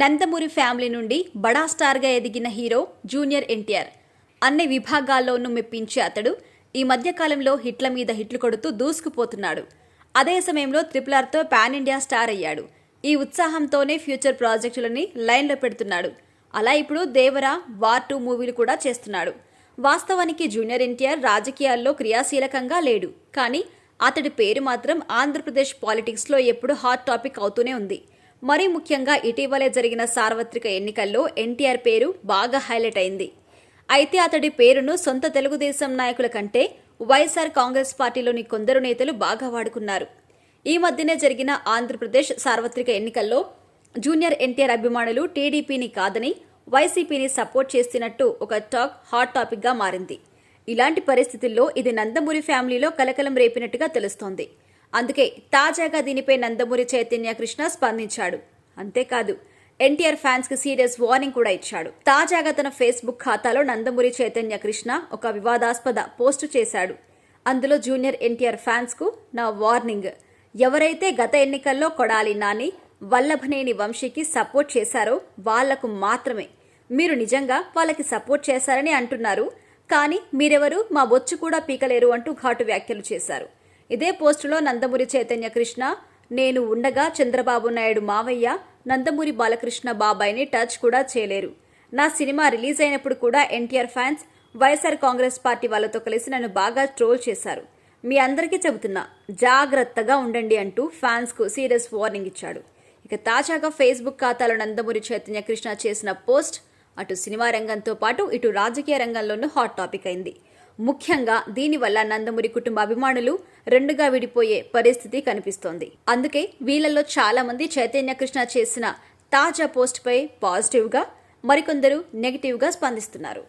Nandamuri family నుండి బడా స్టార్గా ఎదిగిన హీరో జూనియర్ ఎన్టీఆర్. అన్ని విభాగాల్లోనూ మెప్పించే అతడు ఈ మధ్యకాలంలో హిట్ల మీద హిట్లు కొడుతూ దూసుకుపోతున్నాడు. అదే సమయంలో ట్రిపుల్ ఆర్తో పాన్ ఇండియా స్టార్ అయ్యాడు. ఈ ఉత్సాహంతోనే ఫ్యూచర్ ప్రాజెక్టులని లైన్లో పెడుతున్నాడు. అలా ఇప్పుడు దేవరా వార్ టూ మూవీలు కూడా చేస్తున్నాడు. వాస్తవానికి జూనియర్ ఎన్టీఆర్ రాజకీయాల్లో క్రియాశీలకంగా లేడు. కానీ అతడి పేరు మాత్రం ఆంధ్రప్రదేశ్ పాలిటిక్స్లో ఎప్పుడూ హాట్ టాపిక్ అవుతూనే ఉంది. మరీ ముఖ్యంగా ఇటీవలే జరిగిన సార్వత్రిక ఎన్నికల్లో ఎన్టీఆర్ పేరు బాగా హైలైట్ అయింది. అయితే అతడి పేరును సొంత తెలుగుదేశం నాయకుల కంటే వైఎస్ఆర్ కాంగ్రెస్ పార్టీలోని కొందరు నేతలు బాగా వాడుకున్నారు. ఈ మధ్యనే జరిగిన ఆంధ్రప్రదేశ్ సార్వత్రిక ఎన్నికల్లో జూనియర్ ఎన్టీఆర్ అభిమానులు టీడీపీని కాదని వైసీపీని సపోర్ట్ చేస్తున్నట్టు ఒక టాక్ హాట్ టాపిక్గా మారింది. ఇలాంటి పరిస్థితుల్లో ఇది నందమూరి ఫ్యామిలీలో కలకలం రేపినట్టుగా తెలుస్తోంది. అందుకే తాజాగా దీనిపై నందమూరి చైతన్య కృష్ణ స్పందించాడు. అంతేకాదు ఎన్టీఆర్ ఫ్యాన్స్కి సీరియస్ వార్నింగ్ కూడా ఇచ్చాడు. తాజాగా తన ఫేస్బుక్ ఖాతాలో నందమూరి చైతన్య కృష్ణ ఒక వివాదాస్పద పోస్టు చేశాడు. అందులో జూనియర్ ఎన్టీఆర్ ఫ్యాన్స్కు నా వార్నింగ్ ఎవరైతే గత ఎన్నికల్లో కొడాలి నాని వల్లభనేని వంశీకి సపోర్ట్ చేశారో వాళ్ళకు మాత్రమే. మీరు నిజంగా వాళ్ళకి సపోర్ట్ చేశారని అంటున్నారు కానీ మీరెవరు? మా బొచ్చు కూడా పీకలేరు అంటూ ఘాటు వ్యాఖ్యలు చేశారు. ఇదే పోస్టులో నందమూరి చైతన్య కృష్ణ నేను ఉండగా చంద్రబాబు నాయుడు మావయ్య నందమూరి బాలకృష్ణ బాబాయ్ని టచ్ కూడా చేయలేరు. నా సినిమా రిలీజ్ అయినప్పుడు కూడా NTR fans YSR Congress party వాళ్ళతో కలిసి నన్ను బాగా ట్రోల్ చేశారు. మీ అందరికీ చెబుతున్నా జాగ్రత్తగా ఉండండి అంటూ ఫ్యాన్స్కు సీరియస్ వార్నింగ్ ఇచ్చాడు. ఇక తాజాగా ఫేస్బుక్ ఖాతాలో నందమూరి చైతన్య కృష్ణ చేసిన పోస్ట్ అటు సినిమా రంగంతో పాటు ఇటు రాజకీయ రంగంలోనూ హాట్ టాపిక్ అయింది. ముఖ్యంగా దీనివల్ల నందమూరి కుటుంబ అభిమానులు రెండుగా విడిపోయే పరిస్థితి కనిపిస్తోంది. అందుకే వీళ్ళల్లో చాలా మంది చైతన్య కృష్ణ చేసిన తాజా పోస్ట్పై పాజిటివ్గా మరికొందరు నెగిటివ్గా స్పందిస్తున్నారు.